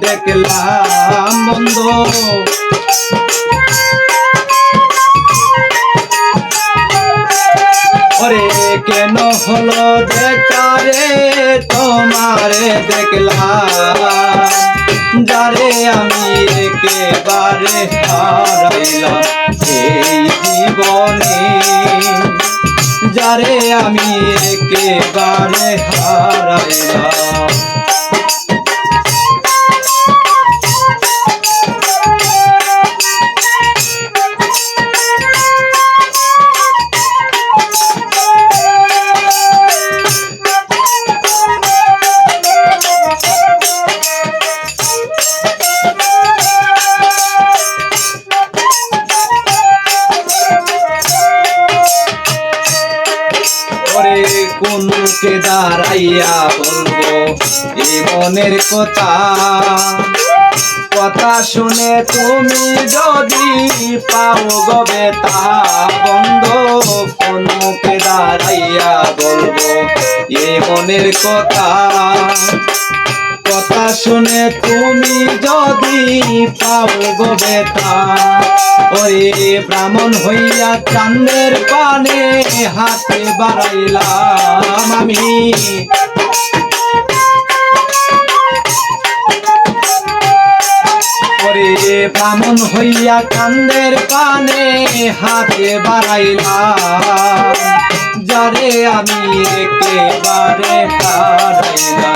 দেখলাম বন্ধ। ওরে, কেন হলো বেকারে তোমারে দেখলাম? যারে আমি একেবারে হারাইলাম এই জীবনে। যারে আমি একেবারে হারাইলাম কোনকে দাঁড়াইয়া বলব? মনের কথা। কথা শুনে তুমি যদি পাও গবে তা বন্ধ, কোনকে দাঁড়াইয়া বলব? এ মনের কথা। কথা শুনে তুমি যদি পাও গবে তা ওই ব্রাহ্মণ হইয়া চান্দের পানে হাতে বাড়াইলাম আমি। ওরে ব্রাহ্মণ হইয়া কান্দের পানে হাতে বাড়াইলাম, যারে আমি একেবারে হারাইলাম।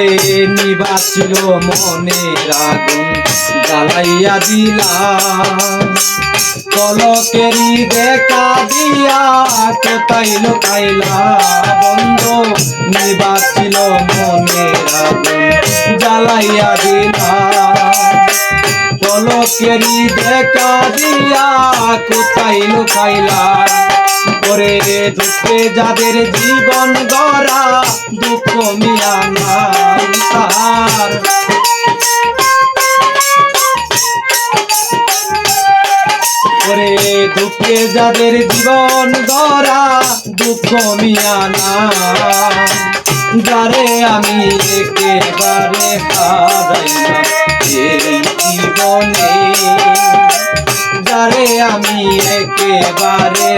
ওরে নিবাছিল মনের আগুন, জ্বালাইয়া দিলাম। কলকেরি দেখা দিয়া কোথায় লুকাইলা বন্ধ, নিবাছিল মনের আগুন, জ্বালাইয়া দিলাম। পলকেরি দেখা দিয়া কোথায় লুকাইলা? করে দুঃখে যাদের জীবন গড়া, দুঃখ মিয়া নাই করে দুঃখে যাদের জীবন ধরা দুঃখ মিয়া না যারে আমি একেবারে হারাইলাম জীবনে যারে আমি একেবারে